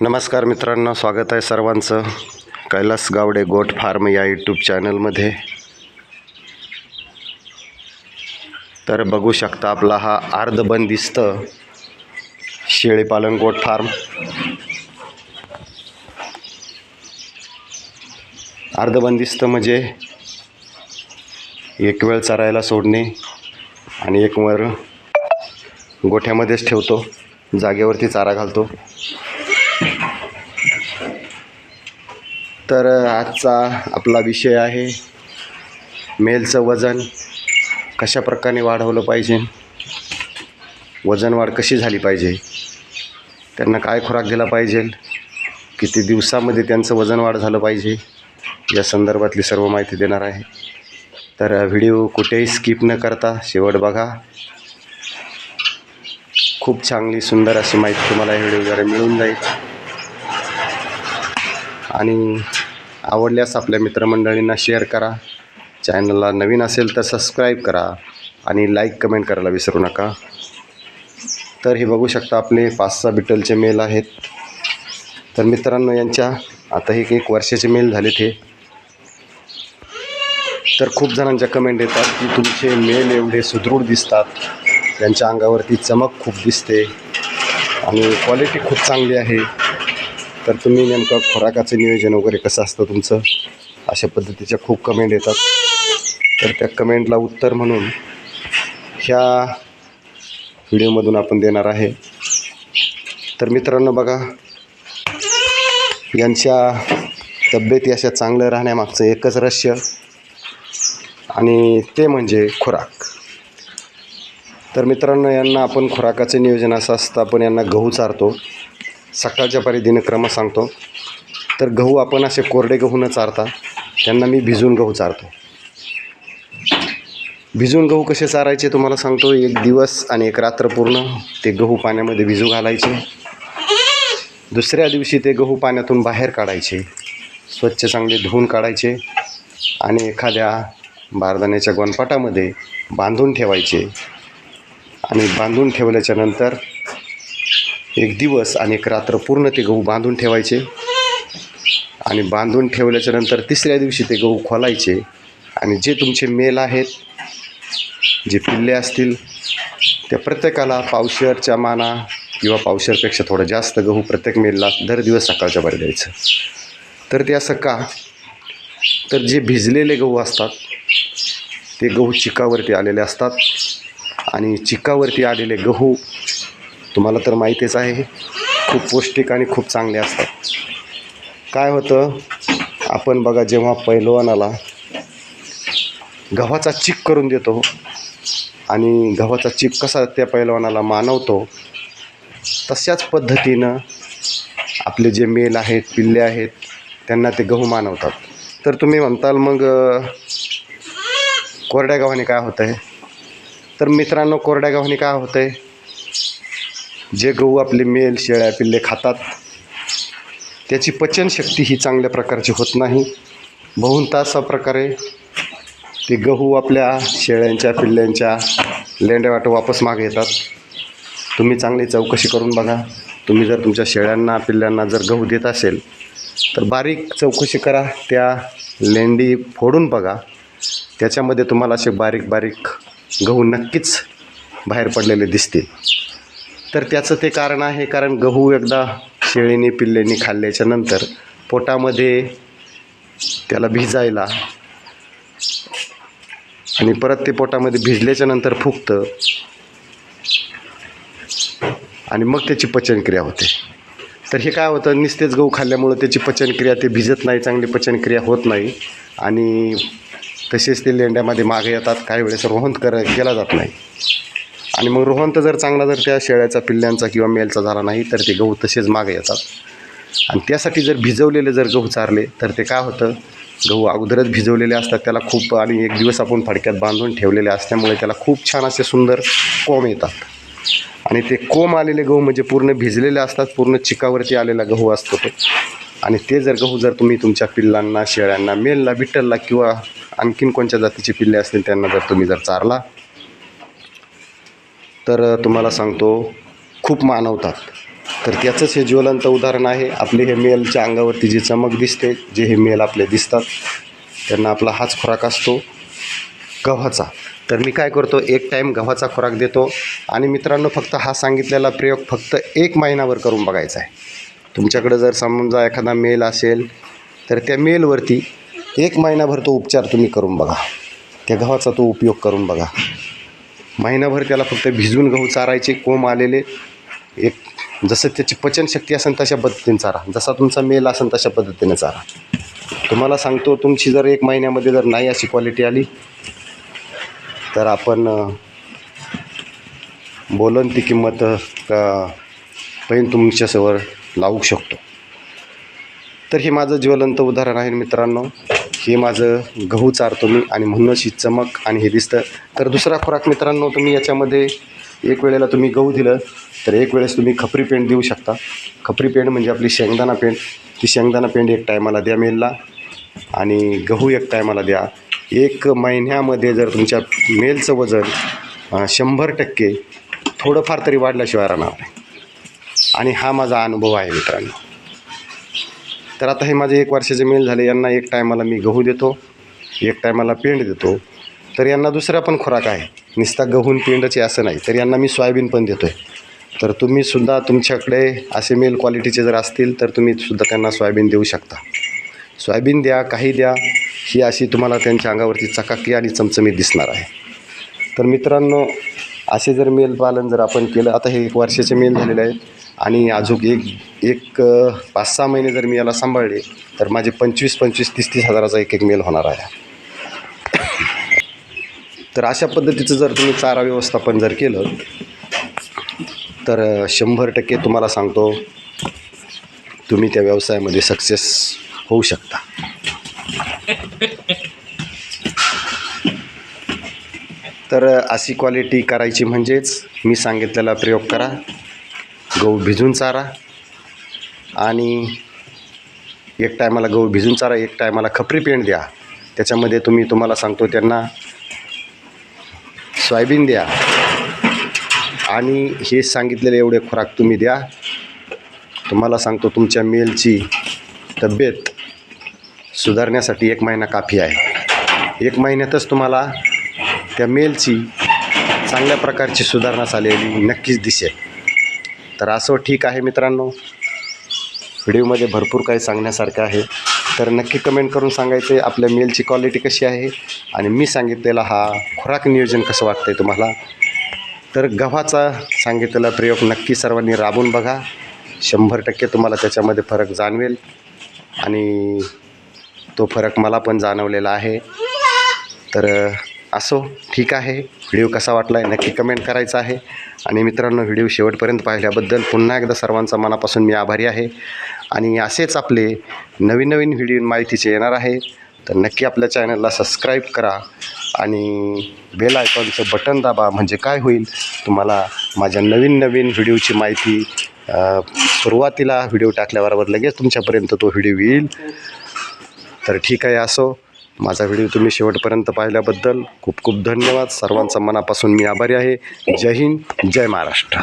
नमस्कार मित्रांनो स्वागत आहे सर्वांचं. कैलास गावडे गोट फार्म या यूट्यूब चॅनलमध्ये. तर बघू शकता आपला हा अर्धबंदिस्त शेळीपालन गोट फार्म. अर्धबंदिस्त म्हणजे एक वेळ चरायला सोडणे आणि एक वर गोठ्यामध्येच ठेवतो जागेवरती चारा घालतो. तर आजचा आपला विषय आहे मेलचं वजन कशा प्रकारे वाढवलं पाहिजे? वजन वाढ कशी झाली पाहिजे? त्यांना काय खुराक दिला पाहिजे? किती दिवसामध्ये त्यांचं वजन वाढ झालं पाहिजे? या संदर्भातली सर्व माहिती देणार आहे. तर व्हिडिओ कुठेही स्किप न करता शेवट बघा. खूप चांगली सुंदर अशी माहिती तुम्हाला या व्हिडिओद्वारे मिळून जाईल. आणि आवडल्यास आपल्या मित्रमंडळींना शेअर करा. चॅनलला नवीन असेल तर सबस्क्राईब करा आणि लाईक कमेंट करायला विसरू नका. तर हे बघू शकता आपले पाच सहा बिटलचे मेल आहेत. तर मित्रांनो यांच्या आता हे एक वर्षाचे मेल झाले ते तर खूप जणांच्या कमेंट येतात की तुमचे मेल एवढे सुदृढ दिसतात. त्यांच्या अंगावरती चमक खूप दिसते. आणि क्वालिटी खूप चांगली आहे. तर तुम्ही नेमकं खुराकाचं नियोजन वगैरे कसं असतं तुमचं? अशा पद्धतीच्या खूप कमेंट येतात. तर त्या कमेंटला उत्तर म्हणून ह्या व्हिडिओमधून आपण देणार आहे. तर मित्रांनो बघा यांच्या तब्येती अशा चांगलं राहण्यामागचं एकच रहस्य आणि ते म्हणजे खुराक. तर मित्रांनो यांना आपण खुराकाचं नियोजन असं असतं आपण यांना गहू चारतो. सकाळच्या पारी दिनक्रम सांगतो. तर गहू आपण असे कोरडे गहू न चारता त्यांना मी भिजून गहू चारतो. भिजून गहू कसे चारायचे तुम्हाला सांगतो. एक दिवस आणि एक रात्र पूर्ण ते गहू पाण्यामध्ये भिजू घालायचे. दुसऱ्या दिवशी ते गहू पाण्यातून बाहेर काढायचे. स्वच्छ चांगले धुवून काढायचे आणि एखाद्या बारदाण्याच्या गोनपाटामध्ये बांधून ठेवायचे. आणि बांधून ठेवल्याच्या नंतर एक दिवस आणि एक रात्र पूर्ण ते गहू बांधून ठेवायचे. आणि बांधून ठेवल्याच्या नंतर तिसऱ्या दिवशी ते गहू खोलायचे. आणि जे तुमचे मेल आहेत जे पिल्ले असतील त्या प्रत्येकाला पावशरच्या माना किंवा पावशरपेक्षा थोडं जास्त गहू प्रत्येक मेलला दर दिवस सकाळच्या बरं द्यायचं. तर ते असं का? तर जे भिजलेले गहू असतात ते गहू चिकावरती आलेले असतात. आणि चिकावरती आलेले गहू तुम्हाला तर माहितीच आहे खूप पौष्टिक आणि खूप चांगले असतात. काय होतं आपण बघा जेव्हा पैलवानाला गव्हाचा चिक करून देतो आणि गव्हाचा चिक कसा त्या पैलवानाला मानवतो तशाच पद्धतीनं आपले जे मेल आहेत पिल्ले आहेत त्यांना ते गहू मानवतात. तर तुम्ही म्हणताल मग कोरड्या गव्हाने काय होतं आहे तर मित्रांनो कोरड्या गव्हाने काय होतं आहे जे गहू आपले मेल शेळ्या पिल्ले खातात त्याची पचनशक्ती ही चांगल्या प्रकारची होत नाही. बहुतांश प्रकारे ते गहू आपल्या शेळ्यांच्या पिल्ल्यांच्या लेंड्यावाटं वापस मागे येतात. तुम्ही चांगली चौकशी करून बघा. तुम्ही जर तुमच्या शेळ्यांना पिल्ल्यांना जर गहू देत असेल तर बारीक चौकशी करा. त्या लेंडी फोडून बघा. त्याच्यामध्ये तुम्हाला असे बारीक बारीक गहू नक्कीच बाहेर पडलेले दिसतील. तर त्याचं ते कारण आहे कारण गहू एकदा शेळीने पिल्लेने खाल्ल्याच्या नंतर पोटामध्ये त्याला भिजायला आणि परत ते पोटामध्ये भिजल्याच्या नंतर फुगतं आणि मग त्याची पचनक्रिया होते. तर हे काय होतं नुसतेच गहू खाल्ल्यामुळं त्याची पचनक्रिया ते भिजत नाही चांगली पचनक्रिया होत नाही आणि तसेच ते लेंड्यामध्ये मागे येतात काही वेळेस रोहंत कर केला जात नाही. आणि मग रोहंत जर चांगला जर त्या शेळ्याचा पिल्ल्यांचा किंवा मेलचा झाला नाही तर ते गहू तसेच मागे येतात. आणि त्यासाठी जर भिजवलेले जर गहू चारले तर ते काय होतं? गहू अगोदरच भिजवलेले असतात. त्याला खूप आणि एक दिवस आपण फडक्यात बांधून ठेवलेले असल्यामुळे त्याला खूप छान असे सुंदर कोंब येतात. आणि ते कोंब आलेले गहू म्हणजे पूर्ण भिजलेले असतात पूर्ण चिकावरती आलेला गहू असतो तो. आणि ते जर गहू जर तुम्ही तुमच्या पिल्लांना शेळ्यांना मेलला बिट्टलला किंवा आणखीन कोणत्या जातीचे पिल्ले असतील त्यांना जर तुम्ही जर चारला तर तुम्हाला सांगतो खूप मानवतात. तर त्याचंच हे ज्वलंत उदाहरण आहे. आपले हे मेलच्या अंगावरती जी चमक दिसते जे हे मेल आपले दिसतात त्यांना आपला हाच खुराक असतो गव्हाचा. तर मी काय करतो एक टाईम गव्हाचा खुराक देतो आणि मित्रांनो फक्त हा सांगितलेला प्रयोग फक्त एक महिनाभर करून बघायचा आहे. तुमच्याकडं जर समजा एखादा मेल असेल तर त्या मेलवरती एक महिनाभर तो उपचार तुम्ही करून बघा. त्या गव्हाचा तो उपयोग करून बघा. महिनाभर त्याला फक्त भिजवून गहू चारायचे कोंब आलेले. एक जसं त्याची पचनशक्ती असेल तशा पद्धतीने चारा. जसा तुमचा मेल असेल तशा पद्धतीने चारा. तुम्हाला सांगतो तुमची जर एक महिन्यामध्ये जर नाही अशी क्वालिटी आली तर आपण बोलून ती किंमत का पैन तुमच्यासवर लावू शकतो. तर हे माझं ज्वलंत उदाहरण आहे मित्रांनो. हे माझं गहू चारतो मी आणि म्हणूनच ही चमक आणि हे दिसतं. तर दुसरा खुराक मित्रांनो तुम्ही याच्यामध्ये एक वेळेला तुम्ही गहू दिलं तर एक वेळेस तुम्ही खपरी पेंड देऊ शकता. खपरी पेंड म्हणजे आपली शेंगदाणा पेंड. ती शेंगदाणा पेंड एक टायमाला द्या मेलला आणि गहू एक टायमाला द्या. एक महिन्यामध्ये जर तुमच्या मेलचं वजन शंभर टक्के थोडंफार तरी वाढल्याशिवाय राहणार नाही. आणि हा माझा अनुभव आहे मित्रांनो. तर आता हे माझे एक वर्षाचे मेल झाले. यांना एक टायमाला मी गहू देतो एक टायमाला पेंड देतो. तर यांना दुसरा पण खुराक आहे. नुसता गहून पेंडचे असं नाही. तर यांना मी सोयाबीन पण देतो आहे तर तुम्ही सुद्धा तुमच्याकडे असे मेल क्वालिटीचे जर असतील तर तुम्ही सुद्धा त्यांना सोयाबीन देऊ शकता. सोयाबीन द्या काही द्या. ही अशी तुम्हाला त्यांच्या अंगावरती चकाकी आणि चमचमीत दिसणार आहे. तर मित्रांनो असे जर मेल पालन जर आपण केलं आता हे एक वर्षाचे मेल झालेले आहेत आणि अजून एक एक पाच सहा महिने जर मी याला सांभाळले तर माझे पंचवीस पंचवीस तीस तीस हजाराचा एक एक मेल होणार आहे. तर अशा पद्धतीचं जर तुम्ही चारा व्यवस्थापन जर केलं तर शंभर टक्के तुम्हाला सांगतो तुम्ही त्या व्यवसायामध्ये सक्सेस होऊ शकता. तर अशी क्वालिटी करायची म्हणजेच मी सांगितलेला प्रयोग करा. गहू भिजून चारा. आणि एक टायमाला गहू भिजून चारा एक टायमाला खपरी पेंड द्या. त्याच्यामध्ये तुम्ही तुम्हाला सांगतो त्यांना सोयाबीन द्या. आणि हे सांगितलेले एवढे खुराक तुम्ही द्या. तुम्हाला सांगतो तुमच्या मेलची तब्येत सुधारण्यासाठी एक महिना काफी आहे. एक महिन्यातच तुम्हाला त्या मेलची चांगल्या प्रकारची सुधारणा झालेली नक्कीच दिसेल. तर असं ठीक आहे मित्रांनो. व्हिडिओमध्ये भरपूर काही सांगण्यासारखं आहे. तर नक्की कमेंट करून सांगायचं आहे आपल्या मेलची क्वालिटी कशी आहे आणि मी सांगितलेला हा खुराक नियोजन कसं वाटतं आहे तुम्हाला? तर गव्हाचा सांगितलेला प्रयोग नक्की सर्वांनी राबून बघा. शंभर टक्के तुम्हाला त्याच्यामध्ये फरक जाणवेल आणि तो फरक मला पण जाणवलेला आहे. तर असो ठीक आहे. व्हिडिओ कसा वाटला आहे नक्की कमेंट करायचा आहे. आणि मित्रांनो व्हिडिओ शेवटपर्यंत पाहिल्याबद्दल पुन्हा एकदा सर्वांचा मनापासून मी आभारी आहे. आणि असेच आपले नवीन नवीन व्हिडिओ माहितीचे येणार आहे. तर नक्की आपल्या चॅनलला सबस्क्राईब करा आणि बेल आयकॉनचं बटन दाबा म्हणजे काय होईल तुम्हाला माझ्या नवीन नवीन व्हिडिओची माहिती सुरुवातीला व्हिडिओ टाकल्याबरोबर लगेच तुमच्यापर्यंत तो व्हिडिओ येईल. तर ठीक आहे असो. माझा व्हिडिओ तुम्ही शेवटपर्यंत पाहिल्याबद्दल खूप खूप धन्यवाद. सर्वांचा मनापासून मी आभारी आहे. जय हिंद जय महाराष्ट्र.